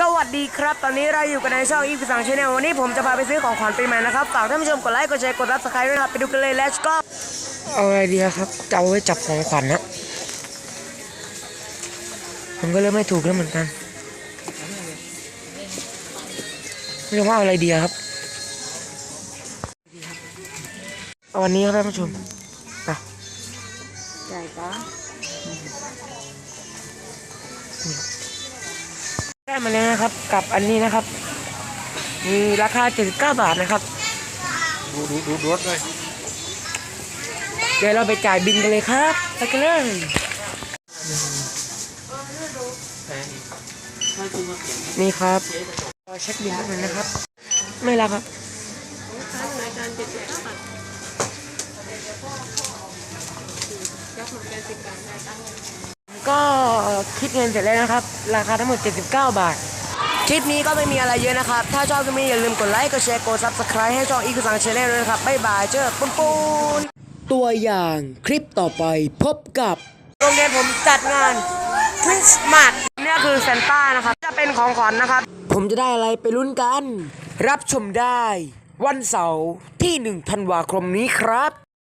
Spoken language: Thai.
สวัสดีครับ ตอนนี้เราอยู่กันในช่องอีพีสังชาแนลวันนี้ผมจะพาไปซื้อของขวัญปีใหม่นะครับ ฝากท่านผู้ชมกดไลค์ กดแชร์ กดซับสไครต์ด้วยนะครับ ไปดูกันเลย let's go เอาไอะไรดียครับจะเอาไว้จับของขวัญนะผมก็เริ่มไม่ถูกแล้วเหมือนกัน ไม่รู้ว่าเอาอะไรดีครับ วันนี้ครับท่านผู้ชมไปใหญ่ปะ ได้มาแล้วนะครับ กับอันนี้นะครับ มีราคา 79 บาทนะครับ ดูดูดูรถด้วยเดี๋ยวเราไปจ่ายบินกันเลยครับไปกันเลยนี่ครับเราเช็คบินกันนะครับ ไม่ละครับก็ คิดเงินเสร็จแล้วนะครับ ราคาทั้งหมด 79 บาท คลิปนี้ก็ไม่มีอะไรเยอะนะครับ ถ้าชอบคลิปนี้อย่าลืมกดไลค์ กดแชร์ กด subscribe ให้ช่องอีกสังชาแนลด้วยนะครับ บ๊ายบาย เจอปุ้นปุนตัวอย่างคลิปต่อไปพบกับ โรงเรียนผมจัดงานคริสต์มาสเนี่ยคือซานต้านะครับ จะเป็นของขวัญนะครับ ผมจะได้อะไรไปลุ้นกัน รับชมได้ วันเสาร์ที่1ธันวาคมนี้ครับ